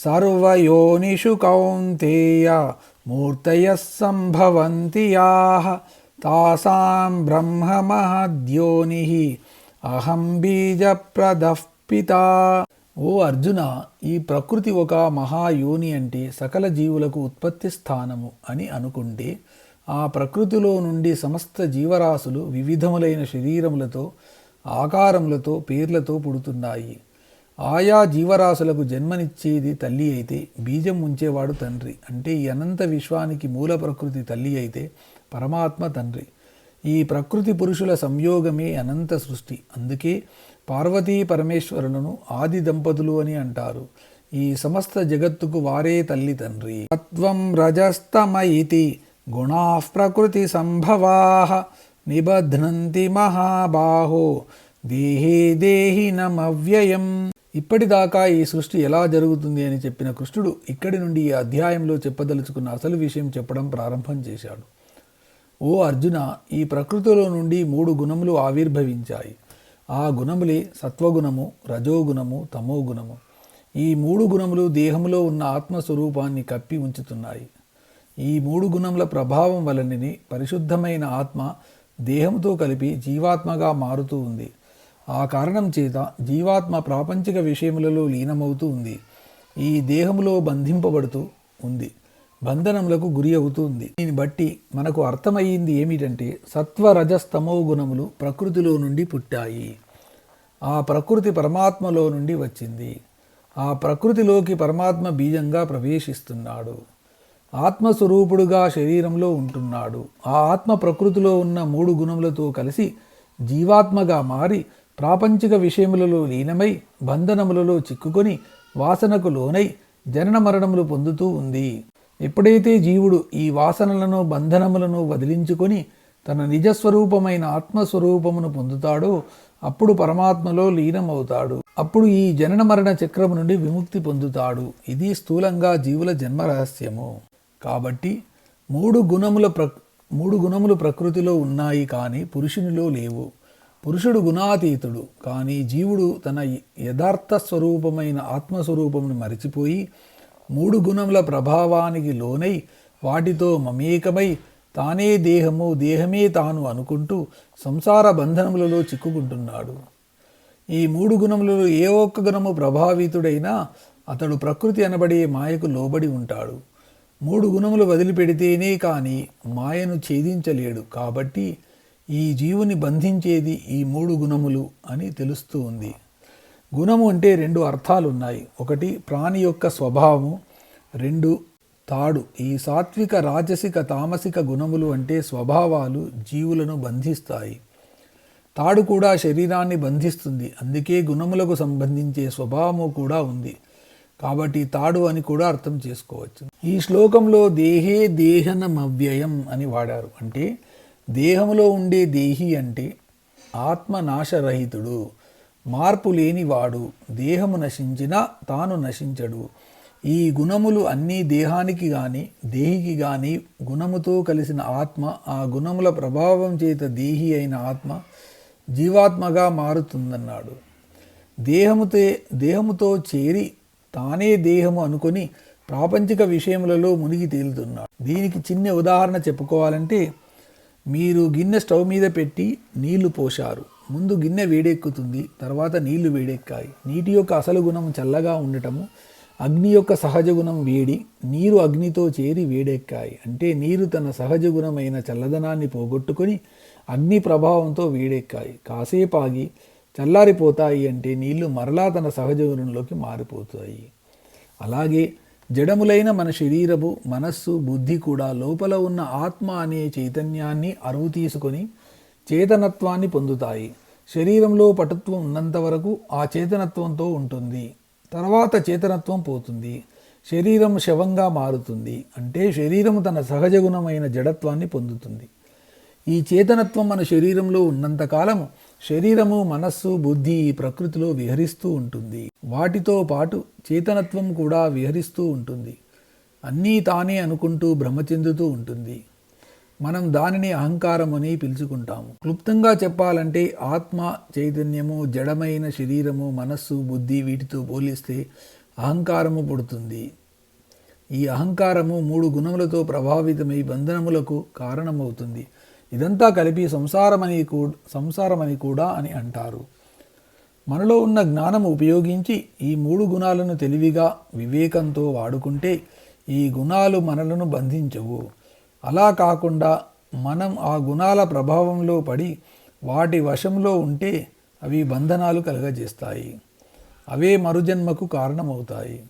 సర్వయోనిషు కౌంతేయ మూర్తయ సంభవంతి తాసాం బ్రహ్మ మహద్యోని అహం బీజప్రదః పితా ఓ అర్జున ఈ ప్రకృతి ఒక మహాయోని అంటే సకల జీవులకు ఉత్పత్తి స్థానము అని అనుకుంటే ఆ ప్రకృతిలో నుండి సమస్త జీవరాశులు వివిధములైన శరీరములతో ఆకారములతో పేర్లతో పుడుతున్నాయి. ఆయా జీవరాశులకు జన్మనిచ్చేది తల్లి అయితే బీజం ఉంచేవాడు తండ్రి. అంటే ఈ అనంత విశ్వానికి మూల ప్రకృతి తల్లి అయితే పరమాత్మ తండ్రి. ఈ ప్రకృతి పురుషుల సంయోగమే అనంత సృష్టి. అందుకే పార్వతీ పరమేశ్వరులను ఆది దంపతులు అని అంటారు. ఈ సమస్త జగత్తుకు వారే తల్లి తండ్రి. తత్వం రజస్తమైతి గుణా ప్రకృతి సంభవా నిబధ్నంతి మహాబాహో దేహే దేహి నమవ్యయం. ఇప్పటిదాకా ఈ సృష్టి ఎలా జరుగుతుంది అని చెప్పిన కృష్ణుడు ఇక్కడి నుండి ఈ అధ్యాయంలో చెప్పదలుచుకున్న అసలు విషయం చెప్పడం ప్రారంభం చేశాడు. ఓ అర్జున ఈ ప్రకృతిలో నుండి మూడు గుణములు ఆవిర్భవించాయి. ఆ గుణములే సత్వగుణము రజోగుణము తమోగుణము. ఈ మూడు గుణములు దేహంలో ఉన్న ఆత్మస్వరూపాన్ని కప్పి ఉంచుతున్నాయి. ఈ మూడు గుణముల ప్రభావం వలనని పరిశుద్ధమైన ఆత్మ దేహంతో కలిపి జీవాత్మగా మారుతూ ఉంది. ఆ కారణం చేత జీవాత్మ ప్రాపంచిక విషయములలో లీనమవుతూ ఉంది. ఈ దేహములో బంధింపబడుతూ ఉంది. బంధనములకు గురి అవుతూ ఉంది. దీన్ని బట్టి మనకు అర్థమయ్యింది ఏమిటంటే సత్వరజస్తమో గుణములు ప్రకృతిలో నుండి పుట్టాయి. ఆ ప్రకృతి పరమాత్మలో నుండి వచ్చింది. ఆ ప్రకృతిలోకి పరమాత్మ బీజంగా ప్రవేశిస్తున్నాడు. ఆత్మస్వరూపుడుగా శరీరంలో ఉంటున్నాడు. ఆ ఆత్మ ప్రకృతిలో ఉన్న మూడు గుణములతో కలిసి జీవాత్మగా మారి ప్రాపంచిక విషయములలో లీనమై బంధనములలో చిక్కుకొని వాసనకు లోనై జనన మరణములు పొందుతూ ఉంది. ఎప్పుడైతే జీవుడు ఈ వాసనలను బంధనములను వదిలించుకొని తన నిజస్వరూపమైన ఆత్మస్వరూపమును పొందుతాడో అప్పుడు పరమాత్మలో లీనమవుతాడు. అప్పుడు ఈ జనన మరణ చక్రము నుండి విముక్తి పొందుతాడు. ఇది స్థూలంగా జీవుల జన్మ రహస్యము. కాబట్టి మూడు గుణముల ప్ర మూడు గుణములు ప్రకృతిలో ఉన్నాయి కానీ పురుషునిలో లేవు. పురుషుడు గుణాతీతుడు కానీ జీవుడు తన యథార్థ స్వరూపమైన ఆత్మస్వరూపమును మరిచిపోయి మూడు గుణముల ప్రభావానికి లోనై వాటితో మమేకమై తానే దేహము దేహమే తాను అనుకుంటూ సంసార బంధనములలో చిక్కుకుంటున్నాడు. ఈ మూడు గుణములలో ఏ ఒక్క గుణము ప్రభావితుడైనా అతడు ప్రకృతి అనబడే మాయకు లోబడి ఉంటాడు. మూడు గుణములు వదిలిపెడితేనే కానీ మాయను ఛేదించలేడు. కాబట్టి ఈ జీవుని బంధించేది ఈ మూడు గుణములు అని తెలుస్తూ ఉంది. గుణము అంటే రెండు అర్థాలు ఉన్నాయి ఒకటి ప్రాణి యొక్క స్వభావము. రెండు తాడు. ఈ సాత్విక రాజసిక తామసిక గుణములు అంటే స్వభావాలు జీవులను బంధిస్తాయి. తాడు కూడా శరీరాన్ని బంధిస్తుంది. అందుకే గుణములకు సంబంధించే స్వభావము కూడా ఉంది. కాబట్టి తాడు అని కూడా అర్థం చేసుకోవచ్చు. ఈ శ్లోకంలో దేహే దేహనమవ్యయం అని వాడారు. అంటే దేహంలో ఉండే దేహి అంటే ఆత్మ నాశరహితుడు మార్పు లేనివాడు దేహము నశించినా తాను నశించడు. ఈ గుణములు అన్నీ దేహానికి కానీ దేహికి కానీ గుణముతో కలిసిన ఆత్మ ఆ గుణముల ప్రభావం చేత దేహి అయిన ఆత్మ జీవాత్మగా మారుతుందన్నాడు. దేహముతే దేహముతో చేరి తానే దేహము అనుకొని ప్రాపంచిక విషయములలో మునిగి తేలుతున్నాడు. దీనికి చిన్న ఉదాహరణ చెప్పుకోవాలంటే మీరు గిన్నె స్టవ్ మీద పెట్టి నీళ్ళు పోశారు. ముందు గిన్నె వేడెక్కుతుంది తర్వాత నీళ్ళు వేడెక్కాయి. నీటి యొక్క అసలు గుణం చల్లగా ఉండటము అగ్ని యొక్క సహజ గుణం వేడి నీరు అగ్నితో చేరి వేడెక్కాయి. అంటే నీరు తన సహజ గుణమైన చల్లదనాన్ని పోగొట్టుకొని అగ్ని ప్రభావంతో వేడెక్కాయి. కాసేపు ఆగి చల్లారిపోతాయి అంటే నీళ్ళు మరలా తన సహజ గుణంలోకి మారిపోతాయి. అలాగే జడములైన మన శరీరము మనస్సు బుద్ధి కూడా లోపల ఉన్న ఆత్మ అనే చైతన్యాన్ని అరువు తీసుకొని చేతనత్వాన్ని పొందుతాయి. శరీరంలో పటుత్వం ఉన్నంత వరకు ఆ చేతనత్వంతో ఉంటుంది. తర్వాత చేతనత్వం పోతుంది. శరీరం శవంగా మారుతుంది. అంటే శరీరం తన సహజ గుణమైన జడత్వాన్ని పొందుతుంది. ఈ చేతనత్వం మన శరీరంలో ఉన్నంతకాలము శరీరము మనస్సు బుద్ధి ఈ ప్రకృతిలో విహరిస్తూ ఉంటుంది. వాటితో పాటు చేతనత్వం కూడా విహరిస్తూ ఉంటుంది. అన్నీ తానే అనుకుంటూ భ్రమ చెందుతూ ఉంటుంది. మనం దానిని అహంకారం అని పిలుచుకుంటాము. క్లుప్తంగా చెప్పాలంటే ఆత్మ చైతన్యము జడమైన శరీరము మనస్సు బుద్ధి వీటితో పోలిస్తే అహంకారము పుడుతుంది. ఈ అహంకారము మూడు గుణములతో ప్రభావితమై బంధనములకు కారణమవుతుంది. ఇదంతా కలిపి సంసారమని కూ సంసారమని కూడా అని అంటారు. మనలో ఉన్న జ్ఞానం ఉపయోగించి ఈ మూడు గుణాలను తెలివిగా వివేకంతో వాడుకుంటే ఈ గుణాలు మనలను బంధించవు. అలా కాకుండా మనం ఆ గుణాల ప్రభావంలో పడి వాటి వశంలో ఉంటే అవి బంధనాలు కలుగజేస్తాయి. అవే మరుజన్మకు కారణమవుతాయి.